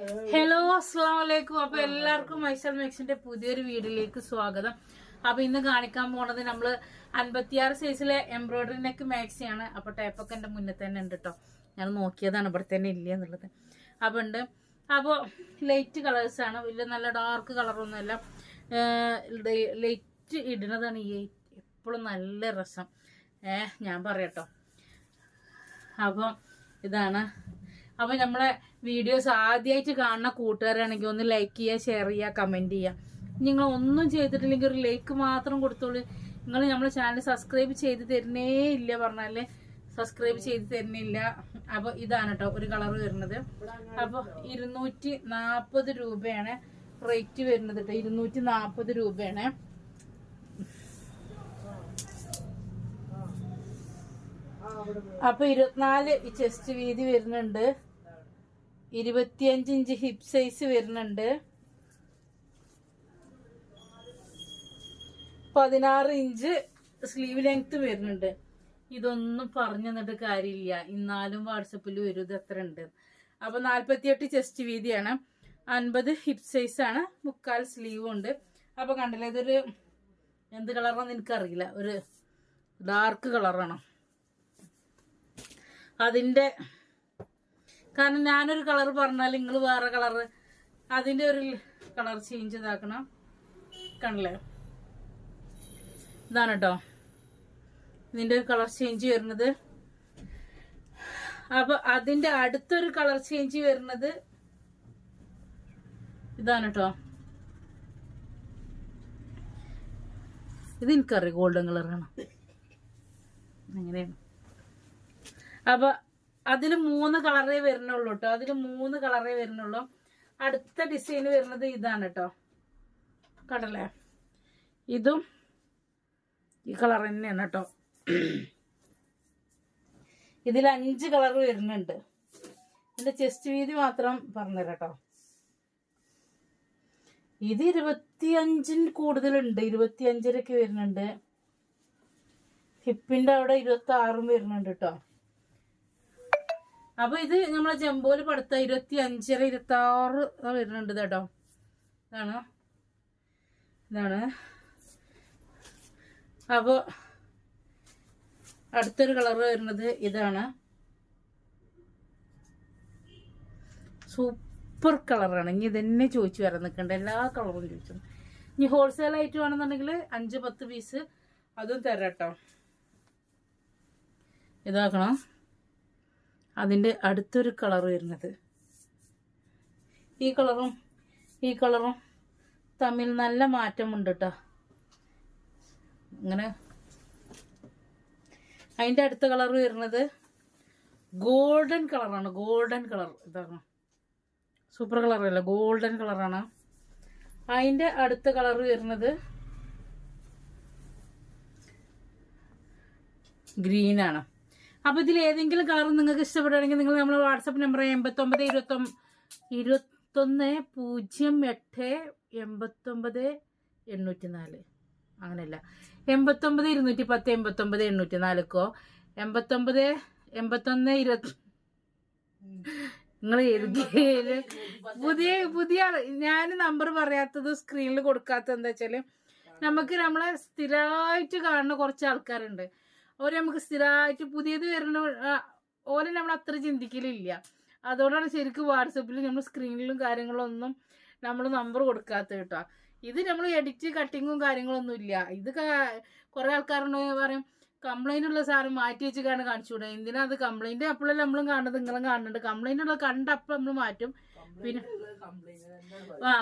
Hello അസ്സാം വലൈക്കും അപ്പൊ എല്ലാവർക്കും മൈസൽ മെക്സിന്റെ പുതിയൊരു വീഡിയോയിലേക്ക് സ്വാഗതം. അപ്പൊ ഇന്ന് കാണിക്കാൻ പോണത് നമ്മൾ അൻപത്തിയാറ് സൈസിലെ എംബ്രോയിഡറി നെക്ക് മാക്സിയാണ് അപ്പൊ ടേപ്പൊക്കെ എന്റെ മുന്നിൽ തന്നെ ഉണ്ട് കേട്ടോ ഞാൻ നോക്കിയതാണ് ഇവിടെ തന്നെ ഇല്ല എന്നുള്ളത്. അപ്പൊ ഉണ്ട്. അപ്പോൾ ലൈറ്റ് കളേഴ്സ് ആണ്. വലിയ നല്ല ഡാർക്ക് കളറൊന്നുമല്ല ലൈറ്റ് ഇടുന്നതാണ് ഈ എപ്പോഴും നല്ല രസം. ഏഹ് ഞാൻ പറയട്ടോ അപ്പം ഇതാണ് അപ്പം നമ്മളെ വീഡിയോസ് ആദ്യമായിട്ട് കാണുന്ന കൂട്ടുകാരാണെങ്കിൽ ഒന്ന് ലൈക്ക് ചെയ്യുക ഷെയർ ചെയ്യുക കമന്റ് ചെയ്യുക. നിങ്ങൾ ഒന്നും ചെയ്തിട്ടില്ലെങ്കിൽ ഒരു ലൈക്ക് മാത്രം കൊടുത്തോളൂ. നിങ്ങൾ നമ്മളെ ചാനൽ സബ്സ്ക്രൈബ് ചെയ്ത് തരുന്നേ ഇല്ല പറഞ്ഞാൽ സബ്സ്ക്രൈബ് ചെയ്ത് തരുന്നില്ല. അപ്പോൾ ഇതാണ് കേട്ടോ ഒരു കളർ വരുന്നത്. അപ്പോൾ ഇരുന്നൂറ്റി നാൽപ്പത് രൂപയാണ് റേറ്റ് വരുന്നത് കേട്ടോ ഇരുന്നൂറ്റി നാൽപ്പത് രൂപയാണ്. അപ്പൊ ഇരുപത്തിനാല് ചെസ്റ്റ് വീതി വരുന്നുണ്ട്. ഇരുപത്തിയഞ്ച് ഇഞ്ച് ഹിപ് സൈസ് വരുന്നുണ്ട്. പതിനാറ് ഇഞ്ച് സ്ലീവ് ലെങ്ത് വരുന്നുണ്ട്. ഇതൊന്നും പറഞ്ഞു തന്നിട്ട് കാര്യമില്ല. ഇന്നാലും വാട്സപ്പിൽ വരും ഇത് എത്ര ഉണ്ട്. അപ്പൊ നാല്പത്തിയെട്ട് ചെസ്റ്റ് വീതിയാണ്. അൻപത് ഹിപ് സൈസ് ആണ് മുക്കാൽ സ്ലീവും ഉണ്ട്. അപ്പൊ കണ്ടില്ലേ ഇതൊരു എന്ത് കളറാണെന്ന് എനിക്കറിയില്ല. ഒരു ഡാർക്ക് കളറാണ്. അതിന്റെ കാരണം ഞാനൊരു കളർ പറഞ്ഞാൽ നിങ്ങൾ വേറെ കളർ അതിന്റെ ഒരു കളർ ചേഞ്ച് ഇതാക്കണം. കണ്ടില്ലേ ഇതാണ് കേട്ടോ ഇതിന്റെ ഒരു കളർ ചേഞ്ച് വരുന്നത്. അപ്പോൾ അതിന്റെ അടുത്തൊരു കളർ ചേഞ്ച് വരുന്നത് ഇതാണ് കേട്ടോ ഇത് എനിക്കറിയാം ഗോൾഡൻ കളറാണ് അങ്ങനെയാണ്. അപ്പൊ അതിൽ മൂന്ന് കളറേ വരുന്നുള്ളൂ കേട്ടോ അതിൽ മൂന്ന് കളറേ വരുന്നുള്ളൂ. അടുത്ത ഡിസൈൻ വരുന്നത് ഇതാണ് കേട്ടോ കടലേ ഇതും ഈ കളർ തന്നെയാണ് കേട്ടോ ഇതിൽ അഞ്ച് കളർ വരുന്നുണ്ട്. എന്റെ ചെസ്റ്റ് വീതി മാത്രം പറഞ്ഞുതരാം കേട്ടോ ഇത് ഇരുപത്തിയഞ്ചിന് കൂടുതലുണ്ട്. ഇരുപത്തിയഞ്ചരൊക്കെ വരുന്നുണ്ട്. ഹിപ്പിന്റെ അവിടെ ഇരുപത്തി ആറും വരുന്നുണ്ട് കേട്ടോ അപ്പൊ ഇത് നമ്മളെ ജംബോയിൽ പടുത്ത ഇരുപത്തി അഞ്ചര ഇരുപത്തി ആറ് വരുന്നുണ്ട് കേട്ടോ. ഇതാണ്. ഇതാണ്. അപ്പൊ അടുത്തൊരു കളർ വരുന്നത് ഇതാണ്. സൂപ്പർ കളറാണ്. ഇനി ഇതന്നെ ചോദിച്ചു വരാൻ നിൽക്കണ്ട എല്ലാ കളറും ചോദിച്ചു. ഇനി ഹോൾസെയിൽ ആയിട്ട് വേണമെന്നുണ്ടെങ്കിൽ അഞ്ച് പത്ത് പീസ് അതും തരാം കേട്ടോ. ഇതാക്കണം. അതിന്റെ അടുത്തൊരു കളർ വരുന്നത്. ഈ കളറും ഈ കളറും തമ്മിൽ നല്ല മാറ്റമുണ്ട് കേട്ടോ അങ്ങനെ അതിന്റെ അടുത്ത കളർ വരുന്നത് ഗോൾഡൻ കളറാണ് ഗോൾഡൻ കളർ. ഇതാണ്. സൂപ്പർ കളറല്ല ഗോൾഡൻ കളറാണ്. അതിന്റെ അടുത്ത കളർ വരുന്നത് ഗ്രീനാണ്. അപ്പോൾ ഇതിൽ ഏതെങ്കിലും കളർ നിങ്ങൾക്ക് ഇഷ്ടപ്പെടുകയാണെങ്കിൽ നിങ്ങൾ നമ്മൾ വാട്സപ്പ് നമ്പർ എൺപത്തൊമ്പത് ഇരുപത്തൊമ്പ ഇരുപത്തൊന്ന് പൂജ്യം എട്ട് എൺപത്തൊമ്പത് എണ്ണൂറ്റി നാല് അങ്ങനെയല്ല. എൺപത്തൊമ്പത് ഇരുന്നൂറ്റി പത്ത് എൺപത്തൊമ്പത് എണ്ണൂറ്റി നാലുക്കോ എൺപത്തൊമ്പത് എൺപത്തൊന്ന് ഇരുപത്തി നിങ്ങൾ ഏത് പുതിയ പുതിയ ഞാൻ നമ്പർ പറയാത്തത് സ്ക്രീനിൽ കൊടുക്കാത്തത് എന്താ വെച്ചാൽ നമുക്ക് നമ്മളെ സ്ഥിരമായിട്ട് കാണുന്ന കുറച്ച് ആൾക്കാരുണ്ട്. ഓര് നമുക്ക് സ്ഥിരമായിട്ട് പുതിയത് വരുന്ന ആ, ഓരെ നമ്മൾ അത്ര ചിന്തിക്കലില്ല. അതുകൊണ്ടാണ് ശരിക്കും വാട്സപ്പിൽ നമ്മൾ സ്ക്രീനിലും കാര്യങ്ങളൊന്നും നമ്മൾ നമ്പർ കൊടുക്കാത്ത കേട്ടോ. ഇത് നമ്മൾ എഡിറ്റ് കട്ടിങ്ങും കാര്യങ്ങളൊന്നും ഇല്ല. ഇത് കുറെ ആൾക്കാരുണ്ടെങ്കിൽ പറയും കംപ്ലൈന്റ് ഉള്ള സാധനം മാറ്റി വെച്ചിട്ടാണ് കാണിച്ചുകൂടെ എന്തിനാ അത് കംപ്ലൈന്റ് അപ്പോഴല്ലേ നമ്മളും കാണുന്നത് നിങ്ങളും കാണുന്നുണ്ട്. കംപ്ലൈന്റ് ഉള്ള കണ്ട അപ്പം നമ്മൾ മാറ്റും പിന്നെ ആ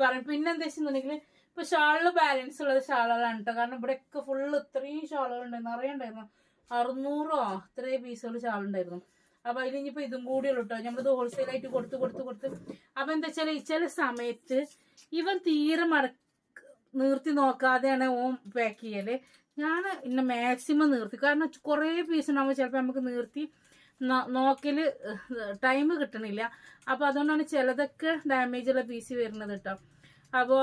പറയും. പിന്നെ എന്താ വെച്ചിട്ടുണ്ടെങ്കിൽ ഇപ്പൊ ഷാളിൽ ബാലൻസ് ഉള്ളത് ഷാളുകളാണ് കേട്ടോ കാരണം ഇവിടെയൊക്കെ ഫുള്ള് ഇത്രയും ഷാളുകൾ ഉണ്ടായിരുന്നു. അറിയണ്ടായിരുന്നു. അറുന്നൂറോ അത്രയും പീസുകൾ ഷാളുണ്ടായിരുന്നു. അപ്പൊ അതിൽ ഇനിയിപ്പോ ഇതും കൂടി ഉള്ളു കേട്ടോ നമ്മളിത് ഹോൾസെയിൽ ആയിട്ട് കൊടുത്ത് കൊടുത്ത് കൊടുത്ത്. അപ്പൊ എന്താ വെച്ചാൽ ചില സമയത്ത് ഇവൻ തീരെ മട നിർത്തി നോക്കാതെയാണ് ഓം പാക്ക് ചെയ്യൽ. ഞാൻ ഇന്നെ മാക്സിമം നിർത്തി. കാരണം കുറേ പീസ് ഉണ്ടാകുമ്പോൾ ചിലപ്പോൾ നമുക്ക് നിർത്തി നോക്കൽ ടൈം കിട്ടണില്ല. അപ്പോൾ അതുകൊണ്ടാണ് ചിലതൊക്കെ ഡാമേജ് ഉള്ള പീസ് വരുന്നത് കേട്ടോ അപ്പോൾ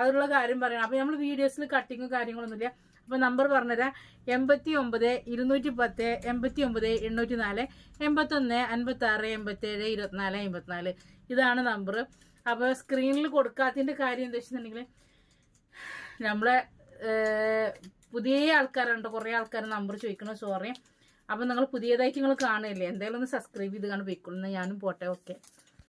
അതിലുള്ള കാര്യം പറയണം. അപ്പോൾ നമ്മൾ വീഡിയോസിൽ കട്ടിങ്ങും കാര്യങ്ങളൊന്നുമില്ല അപ്പോൾ നമ്പർ പറഞ്ഞുതരാം എൺപത്തി ഒമ്പത് ഇരുന്നൂറ്റി പത്ത് എൺപത്തി ഒമ്പത് എണ്ണൂറ്റി നാല് എൺപത്തൊന്ന് അൻപത്തി ആറ് എൺപത്തി ഏഴ് ഇരുപത്തിനാല് അമ്പത്തിനാല് ഇതാണ് നമ്പർ അപ്പോൾ സ്ക്രീനിൽ കൊടുക്കാത്തതിന്റെ കാര്യം എന്താ വെച്ചിട്ടുണ്ടെങ്കിൽ നമ്മളെ പുതിയ ആൾക്കാരുണ്ട്. കുറേ ആൾക്കാർ നമ്പർ ചോദിക്കണം സോറി അപ്പം നിങ്ങൾ പുതിയതായിട്ട് നിങ്ങൾ കാണുകയല്ലേ? എന്തായാലും ഒന്ന് സബ്സ്ക്രൈബ് ചെയ്ത് കാണുമ്പോൾ പോയിക്കൊള്ളുന്ന ഞാനും പോട്ടെ. ഓക്കെ